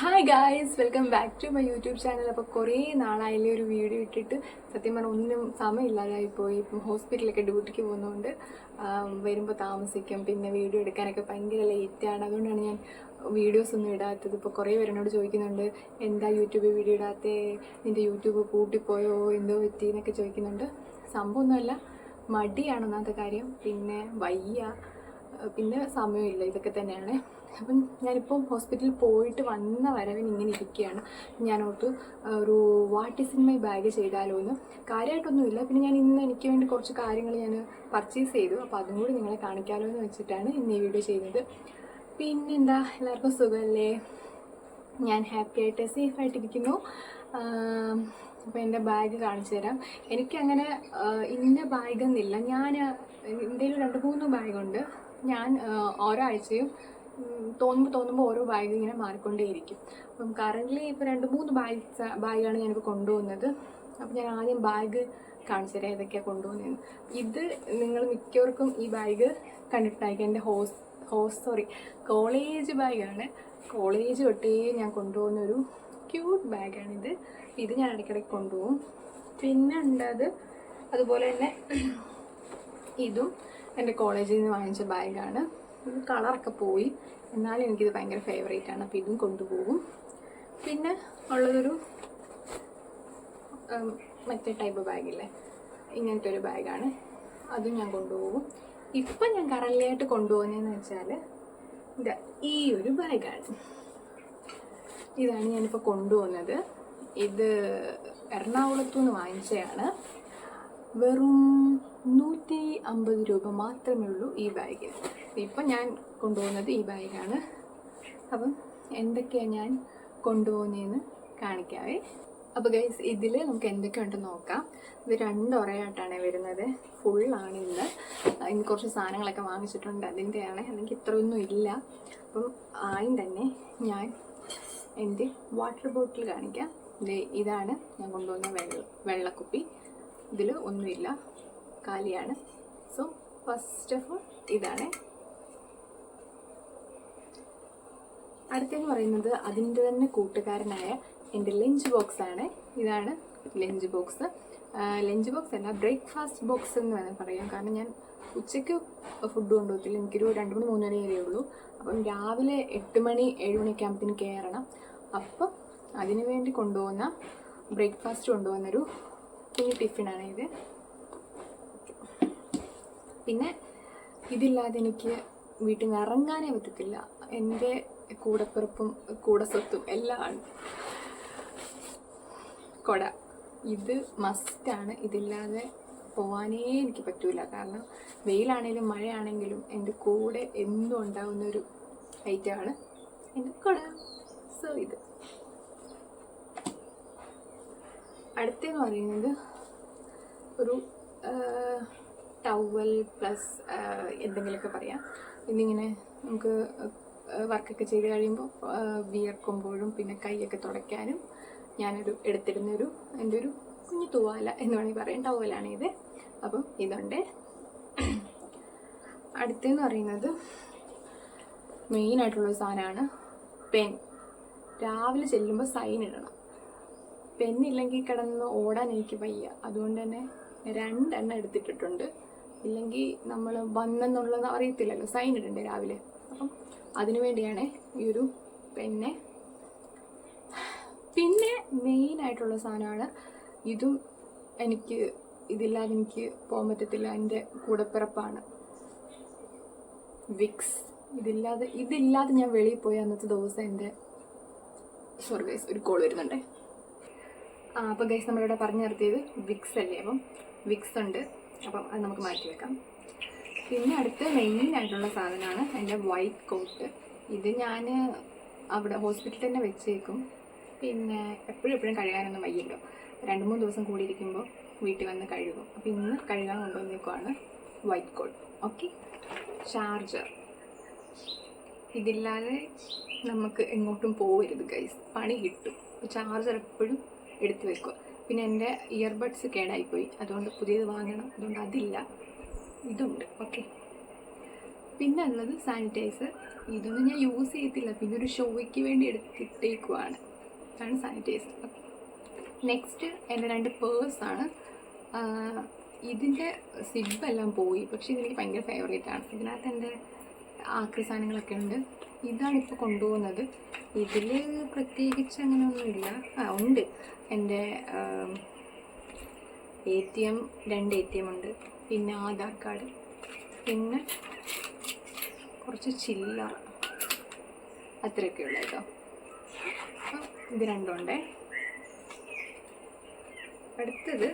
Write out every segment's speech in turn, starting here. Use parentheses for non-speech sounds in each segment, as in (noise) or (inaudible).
Hi guys welcome back to my YouTube channel അപ്പോൾ കുറേ നാളായില്ലേ ഒരു വീഡിയോ ഇട്ടിട്ട്. സത്യം പറഞ്ഞാൽ ഒന്നിനും സമയമില്ലാതായി പോയി. ഇപ്പം ഹോസ്പിറ്റലൊക്കെ ഡ്യൂട്ടിക്ക് പോകുന്നതുകൊണ്ട് വരുമ്പോൾ താമസിക്കും. പിന്നെ വീഡിയോ എടുക്കാനൊക്കെ ഭയങ്കര ലേറ്റാണ് അതുകൊണ്ടാണ് ഞാൻ വീഡിയോസ് ഒന്നും ഇടാത്തത്. ഇപ്പോൾ കുറേ പേരെന്നോട് ചോദിക്കുന്നുണ്ട് എന്താ യൂട്യൂബ് വീഡിയോ ഇടാത്തേ? നിന്റെ യൂട്യൂബ് കൂട്ടിപ്പോയോ എന്തോ പറ്റി? എന്നൊക്കെ ചോദിക്കുന്നുണ്ട്. സംഭവമൊന്നുമല്ല മടിയാണ് ഒന്നാമത്തെ കാര്യം. പിന്നെ വയ്യ. പിന്നെ സമയമില്ല ഇതൊക്കെ തന്നെയാണ്. അപ്പം ഞാനിപ്പം ഹോസ്പിറ്റലിൽ പോയിട്ട് വന്ന വരവിന് ഇങ്ങനെ ഇരിക്കുകയാണ്. ഞാൻ ഓർത്തു ഒരു what is in my bag ചെയ്താലോ എന്ന്. കാര്യമായിട്ടൊന്നുമില്ല പിന്നെ ഞാൻ ഇന്ന് എനിക്ക് വേണ്ടി കുറച്ച് കാര്യങ്ങൾ ഞാൻ പർച്ചേസ് ചെയ്തു. അപ്പോൾ അതും കൂടി നിങ്ങളെ കാണിക്കാമല്ലോ എന്ന് വെച്ചിട്ടാണ് ഇന്ന് ഈ വീഡിയോ ചെയ്യുന്നത്. പിന്നെന്താ? എല്ലാവർക്കും സുഖമല്ലേ? ഞാൻ ഹാപ്പി ആയിട്ട് സേഫ് ആയിട്ടിരിക്കുന്നു. അപ്പോൾ എന്റെ ബാഗ് കാണിച്ചു തരാം. എനിക്കങ്ങനെ ഇന്ന ബാഗ് എന്നില്ല ഞാൻ എന്റെ രണ്ട് മൂന്ന് ബാഗുണ്ട് ഞാൻ ഒരാഴ്ചയും തോന്നുമ്പോൾ തോന്നുമ്പോൾ ഓരോ ബാഗ് ഇങ്ങനെ മാറിക്കൊണ്ടേയിരിക്കും. അപ്പം കറന്റ്ലി ഇപ്പോൾ രണ്ട് മൂന്ന് ബാഗ് ബാഗാണ് ഞാനിപ്പോൾ കൊണ്ടുപോകുന്നത് അപ്പം ഞാൻ ആദ്യം ബാഗ് കാണിച്ചു തരാം ഏതൊക്കെയാണ് കൊണ്ടുപോകുന്നത് ഇത് നിങ്ങൾ മിക്കവർക്കും ഈ ബാഗ് കണ്ടിട്ടുണ്ടായിരിക്കും. എന്റെ ഹോസ് ഹോസ് സോറി കോളേജ് ബാഗാണ് കോളേജ് തൊട്ടേ ഞാൻ കൊണ്ടുപോകുന്ന ഒരു ക്യൂട്ട് ബാഗാണിത് ഇത്. ഞാൻ ഇടയ്ക്കിടയ്ക്ക് കൊണ്ടുപോകും. പിന്നെ ഉണ്ടത് അതുപോലെ തന്നെ (clears throat) ഇതും. എന്റെ കോളേജിൽ നിന്ന് വാങ്ങിച്ച ബാഗാണ്. കളറൊക്കെ പോയി. എന്നാലും എനിക്കിത് ഭയങ്കര ഫേവറേറ്റ് ആണ്. അപ്പോൾ ഇതും കൊണ്ടുപോകും. പിന്നെ ഉള്ളതൊരു മറ്റേ ടൈപ്പ് ബാഗില്ലേ? ഇങ്ങനത്തെ ഒരു ബാഗാണ്. അതും ഞാൻ കൊണ്ടുപോകും. ഇപ്പം ഞാൻ കറലിയായിട്ട് കൊണ്ടുപോകുന്നതെന്ന് വെച്ചാൽ ഇതാ ഈ ഒരു ബാഗാണ്. ഇതാണ് ഞാനിപ്പോൾ കൊണ്ടുപോകുന്നത്. ഇത് എറണാകുളത്തു നിന്ന് വാങ്ങിച്ചതാണ് വെറും നൂറ്റി അമ്പത് രൂപ മാത്രമേ ഉള്ളൂ ഈ ബാഗിൽ ഇപ്പം ഞാൻ കൊണ്ടുപോകുന്നത് ഈ ബാഗാണ് അപ്പം എന്തൊക്കെയാണ് ഞാൻ കൊണ്ടുപോകുന്നതെന്ന് കാണിക്കാവേ. അപ്പോൾ ഗൈസ് ഇതിൽ നമുക്ക് എന്തൊക്കെ ഉണ്ടെന്ന് നോക്കാം. ഇത് രണ്ടൊരയായിട്ടാണ് വരുന്നത്. ഫുള്ളാണ് ഇന്ന്. ഇന്ന് കുറച്ച് സാധനങ്ങളൊക്കെ വാങ്ങിച്ചിട്ടുണ്ട്. അതിന്റെയാണ് അല്ലെങ്കിൽ ഇത്രയൊന്നും ഇല്ല. അപ്പം ആദ്യം തന്നെ ഞാൻ എന്റെ വാട്ടർ ബോട്ടിൽ കാണിക്കാം. ഇതാണ് ഞാൻ കൊണ്ടുവന്ന വെള്ള വെള്ളക്കുപ്പി. ഇതിൽ ഒന്നുമില്ല. കാലിയാണ്. സോ ഫസ്റ്റ് ഓഫ് ഓൾ ഇതാണ്. അടുത്തെന്ന് പറയുന്നത് അതിന്റെ തന്നെ കൂട്ടുകാരനായ എന്റെ ലഞ്ച് ബോക്സ് ആണ് ഇതാണ് ലഞ്ച് ബോക്സ്. ലഞ്ച് ബോക്സ് അല്ല ബ്രേക്ക്ഫാസ്റ്റ് ബോക്സ് എന്ന് വേണം പറയാം കാരണം ഞാൻ ഉച്ചയ്ക്ക് ഫുഡ് കൊണ്ടുപോകത്തില്ല. എനിക്കൊരു രണ്ട് മണി മൂന്ന് മണി വരെയേ ഉള്ളൂ. അപ്പം രാവിലെ എട്ട് മണി ഏഴ് മണിയൊക്കെ ആകുമ്പത്തിന് കയറണം. അപ്പം അതിനു വേണ്ടി കൊണ്ടുപോകുന്ന ബ്രേക്ക്ഫാസ്റ്റ് കൊണ്ടുപോകുന്നൊരു കുഞ്ഞു ടിഫിനാണ് ഇത്. പിന്നെ ഇതില്ലാതെ എനിക്ക് വീട്ടിൽ നിന്ന് ഇറങ്ങാനേ പറ്റത്തില്ല. എന്റെ കൂടപ്പിറപ്പും കൂടസ്വത്തും എല്ലാം കൊട. ഇത് മസ്റ്റാണ് ഇതില്ലാതെ പോവാനേ എനിക്ക് പറ്റൂല. കാരണം വെയിലാണെങ്കിലും മഴയാണെങ്കിലും എന്റെ കൂടെ എന്തും ഉണ്ടാവുന്നൊരു ഐറ്റമാണ് എന്റെ കൊട. സോ ഇത്. അടുത്തെന്ന് പറയുന്നത് ഒരു ടവൽ പ്ലസ് എന്തെങ്കിലുമൊക്കെ പറയാം. ഇന്നിങ്ങനെ നമുക്ക് വർക്കൊക്കെ ചെയ്ത് കഴിയുമ്പോൾ വിയർക്കുമ്പോഴും പിന്നെ കൈയൊക്കെ തുടയ്ക്കാനും ഞാനൊരു എടുത്തിരുന്നൊരു എന്റെ ഒരു കുഞ്ഞു തൂവാല എന്ന് വേണമെങ്കിൽ പറയാം. ടവലാണ് ഇത്. അപ്പം ഇതുണ്ട്. അടുത്തെന്ന് പറയുന്നത് മെയിനായിട്ടുള്ളൊരു സാധനമാണ് പെൻ രാവിലെ ചെല്ലുമ്പോൾ സൈൻ ഇടണം. പെന്നില്ലെങ്കിൽ കിടന്ന് ഓടാൻ എനിക്ക് വയ്യ. അതുകൊണ്ട് തന്നെ രണ്ടെണ്ണം എടുത്തിട്ടിട്ടുണ്ട്. ഇല്ലെങ്കിൽ നമ്മൾ വന്നെന്നുള്ളത് അറിയത്തില്ലല്ലോ. സൈൻ ഇടണ്ടേ രാവിലെ? അപ്പം അതിനു വേണ്ടിയാണ് ഈ ഒരു പെന്നെ പിന്നെ മെയിൻ ആയിട്ടുള്ള സാധനമാണ് ഇതും എനിക്ക് ഇതില്ലാതെ എനിക്ക് പോകാൻ പറ്റത്തില്ല. എന്റെ കൂടപ്പിറപ്പാണ്. വിക്സ്. ഇതില്ലാതെ ഇതില്ലാതെ ഞാൻ വെളിയിൽ പോയി അന്നത്തെ ദിവസം എന്റെ സോറി ഗൈസ് ഒരു കോൾ വരുന്നുണ്ടേ. അപ്പോൾ ഗൈസ് നമ്മളിവിടെ പറഞ്ഞു നിർത്തിയത് വിക്സ് അല്ലേ? അപ്പം വിക്സ് ഉണ്ട്. അപ്പം അത് നമുക്ക് മാറ്റി വെക്കാം. പിന്നെ അടുത്ത് മെയിൻ ആയിട്ടുള്ള സാധനമാണ് എന്റെ വൈറ്റ് കോട്ട് ഇത് ഞാൻ അവിടെ ഹോസ്പിറ്റലിൽ തന്നെ വെച്ചേക്കും. പിന്നെ എപ്പോഴും എപ്പോഴും കഴുകാനൊന്നും വയ്യല്ലോ. രണ്ട് മൂന്ന് ദിവസം കൂടി ഇരിക്കുമ്പോൾ വീട്ടിൽ വന്ന് കഴുകും. അപ്പോൾ ഇന്ന് കഴുകാൻ കൊണ്ടുവന്നേക്കുവാണ് വൈറ്റ് കോട്ട് ഓക്കെ ചാർജർ ഇതില്ലാതെ നമുക്ക് എങ്ങോട്ടും പോകരുത് ഗൈസ് പണി കിട്ടും. ചാർജർ എപ്പോഴും എടുത്തു വെക്കുക. പിന്നെ എന്റെ ഇയർബഡ്സ് കേടായിപ്പോയി അതുകൊണ്ട് പുതിയത് വാങ്ങണം. അതുകൊണ്ട് അതില്ല. ഇതുണ്ട്. ഓക്കെ പിന്നെ ഉള്ളത് സാനിറ്റൈസർ ഇതൊന്നും ഞാൻ യൂസ് ചെയ്യത്തില്ല. പിന്നെ ഒരു ഷോയ്ക്ക് വേണ്ടി എടുത്തിട്ടേക്കുവാണ്. അതാണ് സാനിറ്റൈസർ നെക്സ്റ്റ് എന്റെ രണ്ട് പേഴ്സാണ് ഇതിന്റെ സിബെല്ലാം പോയി. പക്ഷേ ഇതെനിക്ക് ഭയങ്കര ഫേവറേറ്റ് ആണ്. ഇതിനകത്ത് എന്റെ ആക്രി സാധനങ്ങളൊക്കെ ഉണ്ട്. ഇതാണ് ഇപ്പോൾ കൊണ്ടുപോകുന്നത്. ഇതിൽ പ്രത്യേകിച്ച് അങ്ങനെയൊന്നുമില്ല. ആ ഉണ്ട്. എന്റെ എ ടി എം രണ്ട് എ ടി എം ഉണ്ട്. പിന്നെ ആധാർ കാർഡ്. പിന്നെ കുറച്ച് ചില്ലറ. അത്രയൊക്കെ ഉള്ളു കേട്ടോ. അപ്പം ഇത് രണ്ടുണ്ടേ അടുത്തത്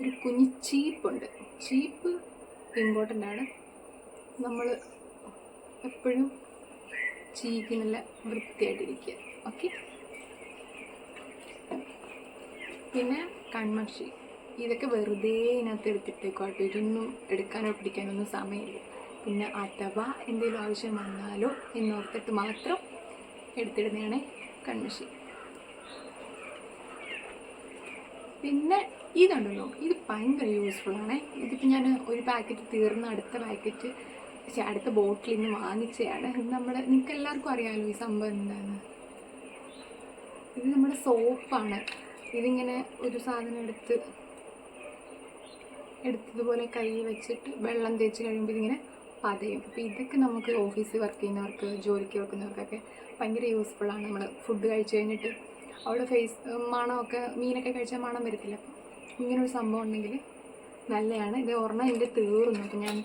ഒരു കുഞ്ഞ് ചീപ്പുണ്ട് ചീപ്പ് ഇമ്പോർട്ടന്റ് ആണ്. നമ്മൾ എപ്പോഴും ചീക്ക് നല്ല വൃത്തിയായിട്ടിരിക്കുക. ഓക്കെ പിന്നെ കൺമക്ഷി ഇതൊക്കെ വെറുതെ ഇതിനകത്ത് എടുത്തിട്ടേക്കോട്ടെ ഇതൊന്നും എടുക്കാനോ പിടിക്കാനൊന്നും സമയമില്ല. പിന്നെ അഥവാ എന്തെങ്കിലും ആവശ്യം വന്നാലോ എന്നോർത്തിട്ട് മാത്രം എടുത്തിടുന്നതാണ് കൺമഷി. പിന്നെ ഇതുണ്ടല്ലോ. ഇത് ഭയങ്കര യൂസ്ഫുൾ ആണ്. ഇതിപ്പോൾ ഞാൻ ഒരു പാക്കറ്റ് തീർന്ന അടുത്ത പാക്കറ്റ് പക്ഷെ അടുത്ത ബോട്ടിൽ നിന്ന് വാങ്ങിച്ചതാണ് ഇത് നമ്മുടെ നിങ്ങൾക്ക് എല്ലാവർക്കും അറിയാമല്ലോ ഈ സംഭവം എന്താണ് ഇത് നമ്മുടെ സോപ്പാണ്. ഇതിങ്ങനെ ഒരു സാധനം എടുത്ത് എടുത്തതുപോലെ കൈ വെച്ചിട്ട് വെള്ളം തേച്ച് കഴിയുമ്പോൾ ഇതിങ്ങനെ പതയും. അപ്പോൾ ഇതൊക്കെ നമുക്ക് ഓഫീസിൽ വർക്ക് ചെയ്യുന്നവർക്ക് ജോലിക്ക് വെക്കുന്നവർക്കൊക്കെ ഭയങ്കര യൂസ്ഫുള്ളാണ് നമ്മൾ ഫുഡ് കഴിച്ച് കഴിഞ്ഞിട്ട് അവിടെ ഫേസ് മണമൊക്കെ മീനൊക്കെ കഴിച്ചാൽ മണം വരത്തില്ല. ഇങ്ങനൊരു സംഭവം ഉണ്ടെങ്കിൽ നല്ലതാണ് ഇത് ഒരെണ്ണം എന്റെ തീർന്നു. അപ്പം ഞാൻ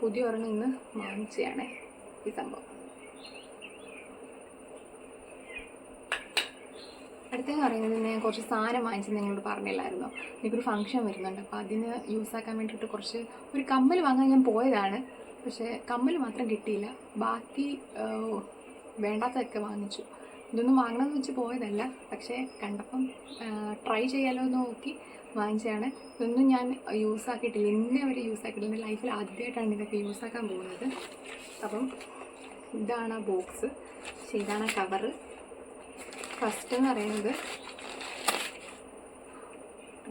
പുതിയ ഒരെണ്ണം ഇന്ന് വാങ്ങിച്ചതാണ് ഈ സംഭവം. അടുത്തെന്ന് പറയുന്നത് ഞാൻ കുറച്ച് സാധനം വാങ്ങിച്ചത് നിങ്ങളോട് പറഞ്ഞില്ലായിരുന്നു? എനിക്കൊരു ഫംഗ്ഷൻ വരുന്നുണ്ട്. അപ്പോൾ അതിന് യൂസ് ആക്കാൻ വേണ്ടിയിട്ട് കുറച്ച് ഒരു കമ്മൽ വാങ്ങാൻ ഞാൻ പോയതാണ്. പക്ഷേ കമ്മൽ മാത്രം കിട്ടിയില്ല. ബാക്കി വേണ്ടാത്തതൊക്കെ വാങ്ങിച്ചു. ഇതൊന്നും വാങ്ങണമെന്ന് വെച്ച് പോയതല്ല. പക്ഷേ കണ്ടപ്പം ട്രൈ ചെയ്യാലോ എന്ന് നോക്കി വാങ്ങിച്ചതാണ്. ഇതൊന്നും ഞാൻ യൂസ് ആക്കിയിട്ടില്ല. എന്നെ വരെ യൂസ് ആക്കിയിട്ടില്ല. ലൈഫിൽ ആദ്യമായിട്ടാണ് ഇതൊക്കെ യൂസ് ആക്കാൻ പോകുന്നത്. അപ്പം ഇതാണ് ആ ബോക്സ് പക്ഷേ ഇതാണ് ആ കവറ് ഫസ്റ്റ് എന്ന് പറയുന്നത്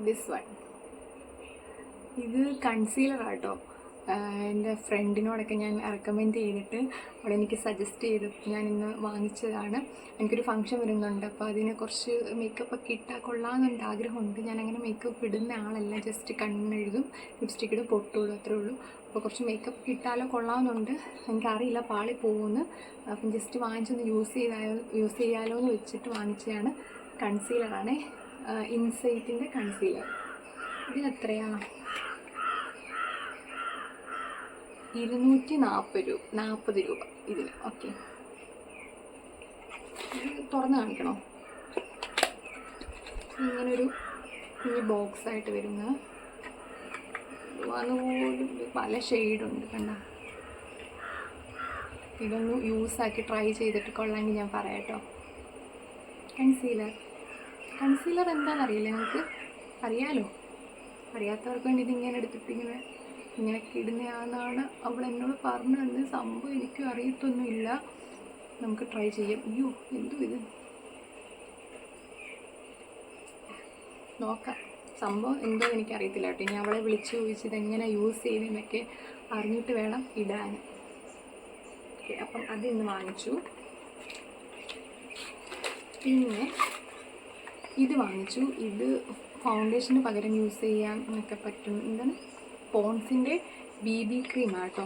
ദിസ് വൺ ഇത് കൺസീലർ ആട്ടോ. എന്റെ ഫ്രണ്ടിനോടൊക്കെ ഞാൻ റെക്കമെൻഡ് ചെയ്തിട്ട് അവളെനിക്ക് സജസ്റ്റ് ചെയ്ത്. ഞാൻ ഇന്ന് വാങ്ങിച്ചതാണ്. എനിക്കൊരു ഫംഗ്ഷൻ വരുന്നുണ്ട്. അപ്പോൾ അതിനെ കുറച്ച് മേക്കപ്പ് ഒക്കെ ഇട്ടാൽ കൊള്ളാമെന്നുണ്ട് ആഗ്രഹമുണ്ട്. ഞാനങ്ങനെ മേക്കപ്പ് ഇടുന്ന ആളല്ല. ജസ്റ്റ് കണ്ണെഴുതും ലിപ്സ്റ്റിക് ഇടും പൊട്ടുള്ളൂ അത്രേ ഉള്ളൂ. അപ്പോൾ കുറച്ച് മേക്കപ്പ് ഇട്ടാലോ കൊള്ളാമെന്നുണ്ട്. എനിക്കറിയില്ല പാളി പോകുമെന്ന്. അപ്പം ജസ്റ്റ് വാങ്ങിച്ചൊന്ന് യൂസ് ചെയ്താലോ യൂസ് ചെയ്യാലോ എന്ന് വെച്ചിട്ട് വാങ്ങിച്ചതാണ്. കൺസീലറാണ് ഇൻസൈറ്റിന്റെ കൺസീലർ ഇത് എത്രയാണ് ഇരുന്നൂറ്റി നാൽപ്പത് രൂപ നാൽപ്പത് രൂപ ഇതിന്. ഓക്കെ. തുറന്ന് കാണിക്കണോ? ഇങ്ങനൊരു കുഞ്ഞ് ബോക്സ് ആയിട്ട് വരുന്ന അതുപോലും പല ഷെയ്ഡുണ്ട് കണ്ട. ഇതൊന്ന് യൂസാക്കി ട്രൈ ചെയ്തിട്ട് കൊള്ളാമെങ്കിൽ ഞാൻ പറയാം കേട്ടോ. കൺസീലർ. കൺസീലർ എന്താണെന്ന് അറിയില്ല നിങ്ങൾക്ക് അറിയാലോ? അറിയാത്തവർക്ക് വേണ്ടി ഇതിങ്ങനെ എടുത്തിട്ട് ഇങ്ങനെ ഇങ്ങനെയൊക്കെ കിടുന്നയാണെന്നാണ് അവൾ എന്നോട് പറഞ്ഞു തന്നത് സംഭവം എനിക്കും അറിയത്തൊന്നുമില്ല. നമുക്ക് ട്രൈ ചെയ്യാം. അയ്യോ എന്തോ ഇത്? നോക്കാം. സംഭവം എന്തോ എനിക്കറിയത്തില്ല കേട്ടോ. ഇനി അവളെ വിളിച്ച് ചോദിച്ച് ഇതെങ്ങനെ യൂസ് ചെയ്യുന്നതെന്നൊക്കെ അറിഞ്ഞിട്ട് വേണം ഇടാൻ. ഓക്കെ അപ്പം അത് ഇന്ന് വാങ്ങിച്ചു. പിന്നെ ഇത് വാങ്ങിച്ചു. ഇത് ഫൗണ്ടേഷന് പകരം യൂസ് ചെയ്യാൻ എന്നൊക്കെ പറ്റും. എന്താണ്? പോൺസിന്റെ ബി ബി ക്രീമാണ് ആട്ടോ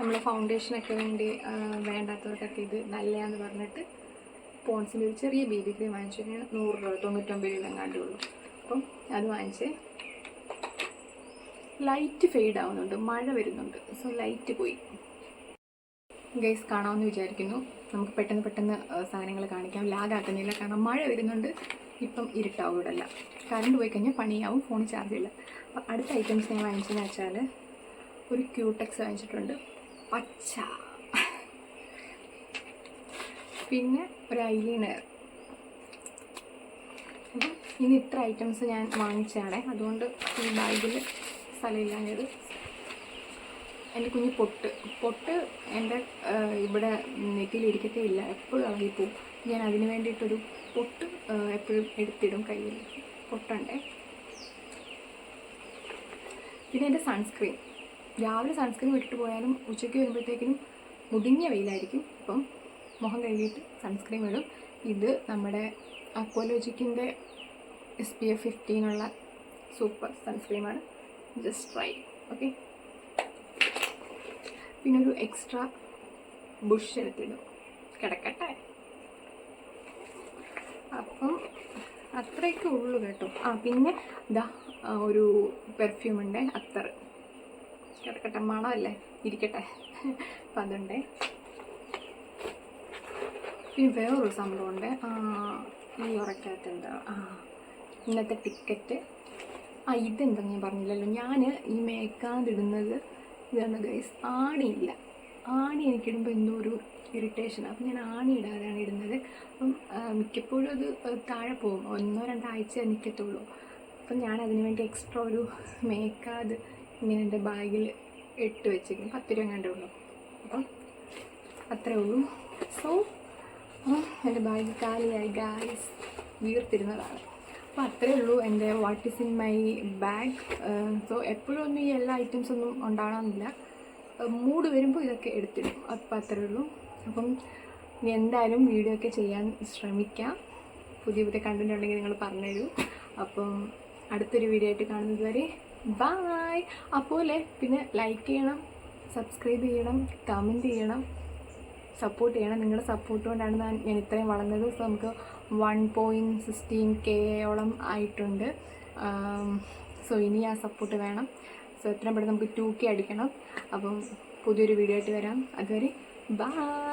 നമ്മൾ ഫൗണ്ടേഷനൊക്കെ വേണ്ടി വേണ്ടാത്തവർക്കൊക്കെ ഇത് നല്ലതാന്ന് പറഞ്ഞിട്ട് പോൺസിന്റെ ഒരു ചെറിയ ബി ബി ക്രീം വാങ്ങിച്ചു നൂറ് രൂപ തൊണ്ണൂറ്റൊമ്പത് രൂപ എങ്ങാണ്ടേ ഉള്ളൂ. അപ്പം അത് വാങ്ങിച്ച് ലൈറ്റ് ഫെയ്ഡ് ആവുന്നുണ്ട് മഴ വരുന്നുണ്ട്. സോ ലൈറ്റ് പോയി. ഗൈസ് കാണാമെന്ന് വിചാരിക്കുന്നു. നമുക്ക് പെട്ടെന്ന് പെട്ടെന്ന് സാധനങ്ങൾ കാണിക്കാം. ലാഗ് ആക്കുന്നില്ല. കാരണം മഴ വരുന്നുണ്ട്. ഇപ്പം ഇരുട്ടാവും ഇവിടെ കറണ്ട് പോയി കഴിഞ്ഞാൽ പണിയാവും ഫോൺ ചാർജ് ഇല്ല. അപ്പം അടുത്ത ഐറ്റംസ് ഞാൻ വാങ്ങിച്ചതെന്ന് വെച്ചാൽ ഒരു ക്യൂടെക്സ് വാങ്ങിച്ചിട്ടുണ്ട്. പച്ച. പിന്നെ ഒരു ഐലീണർ അപ്പം ഇനി ഇത്ര ഐറ്റംസ് ഞാൻ വാങ്ങിച്ചതാണ്. അതുകൊണ്ട് ഈ ബാഗിൽ സ്ഥലമില്ലാഞ്ഞത് എന്റെ കുഞ്ഞ് പൊട്ട്. പൊട്ട് എന്റെ ഇവിടെ നെറ്റിയിൽ ഇരിക്കത്തേ ഇല്ല. എപ്പോഴും ഇളകിപ്പോവും. ഞാൻ അതിന് വേണ്ടിയിട്ടൊരു പൊട്ട് എപ്പോഴും എടുത്തിടും കയ്യിൽ. പൊട്ടണ്ടേ? പിന്നെ എന്റെ സൺസ്ക്രീൻ രാവിലെ സൺസ്ക്രീൻ ഇട്ടിട്ട് പോയാലും ഉച്ചയ്ക്ക് വരുമ്പോഴത്തേക്കിനും മുടിഞ്ഞ വെയിലായിരിക്കും. അപ്പം മുഖം കഴുകിയിട്ട് സൺസ്ക്രീൻ ഇടും. ഇത് നമ്മുടെ അക്വലോജിക്കിന്റെ എസ് പി എഫ് ഫിഫ്റ്റീനുള്ള സൂപ്പർ സൺസ്ക്രീമാണ് ജസ്റ്റ് ട്രൈ ഓക്കെ പിന്നെ ഒരു എക്സ്ട്രാ ബുഷ് എടുത്തിടും. കിടക്കട്ടെ. അപ്പം അത്രയൊക്കെ ഉള്ളു കേട്ടോ. ആ പിന്നെ ഇതാ ഒരു പെർഫ്യൂം ഉണ്ട് അത്തർ. കിടക്കട്ടെ മണമല്ലേ? ഇരിക്കട്ടെ. അപ്പം അതുണ്ട്. പിന്നെ വേറൊരു സംഭവമുണ്ട് ഈ ഉറക്കകത്ത് എന്താ? ആ ഇന്നത്തെ ടിക്കറ്റ്. ആ ഇതെന്താ ഞാൻ പറഞ്ഞില്ലല്ലോ. ഞാൻ ഈ മേക്കാതിടുന്നത് ഇതാണ് ഗൈസ് ആണിയില്ല ആണി എനിക്കിടുമ്പോൾ എന്തോ ഒരു ഇറിറ്റേഷൻ അപ്പം ഞാൻ ആണി ഇടാതെയാണ് ഇടുന്നത്. അപ്പം മിക്കപ്പോഴും അത് താഴെ പോകും. ഒന്നോ രണ്ടാഴ്ച നിൽക്കത്തുള്ളൂ അപ്പം ഞാൻ അതിന് വേണ്ടി എക്സ്ട്രാ ഒരു മേക്കാത് ഇങ്ങനെ എന്റെ ബാഗിൽ ഇട്ട് വെച്ചിരിക്കും പത്ത് രൂപ കണ്ടേ ഉള്ളൂ. അപ്പം അത്രേ ഉള്ളൂ. സോ എന്റെ ബാഗ് കാലിയായി. ഗായ്സ് വീർത്തിരുന്നതാണ്. അപ്പോൾ അത്രേ ഉള്ളൂ എന്റെ what is in my bag so എപ്പോഴും ഒന്നും ഈ എല്ലാ ഐറ്റംസ് ഒന്നും ഉണ്ടാകണമെന്നില്ല മൂഡ് വരുമ്പോൾ ഇതൊക്കെ എടുത്തിടും. അപ്പം അത്രേ ഉള്ളൂ. അപ്പം ഇനി എന്തായാലും വീഡിയോ ഒക്കെ ചെയ്യാൻ ശ്രമിക്കാം. പുതിയ പുതിയ കണ്ടന്റ് ഉണ്ടെങ്കിൽ നിങ്ങൾ പറഞ്ഞുതരൂ. അപ്പം അടുത്തൊരു വീഡിയോ ആയിട്ട് കാണുന്നത് വരെ ബായ് അപ്പോലെ പിന്നെ ലൈക്ക് ചെയ്യണം സബ്സ്ക്രൈബ് ചെയ്യണം കമന്റ് ചെയ്യണം സപ്പോർട്ട് ചെയ്യണം. നിങ്ങളുടെ സപ്പോർട്ട് കൊണ്ടാണ് ഞാൻ ഇത്രയും വളർന്നത്. സോ നമുക്ക് വൺ പോയിന്റ് സിക്സ്റ്റീൻ കെയോളം ആയിട്ടുണ്ട്. സോ ഇനി ആ സപ്പോർട്ട് വേണം. സോ എത്രയും പെട്ടെന്ന് നമുക്ക് ടു കെ അടിക്കണം. അപ്പം പുതിയൊരു വീഡിയോ ആയിട്ട് വരാം. അതുവരെ ബായ്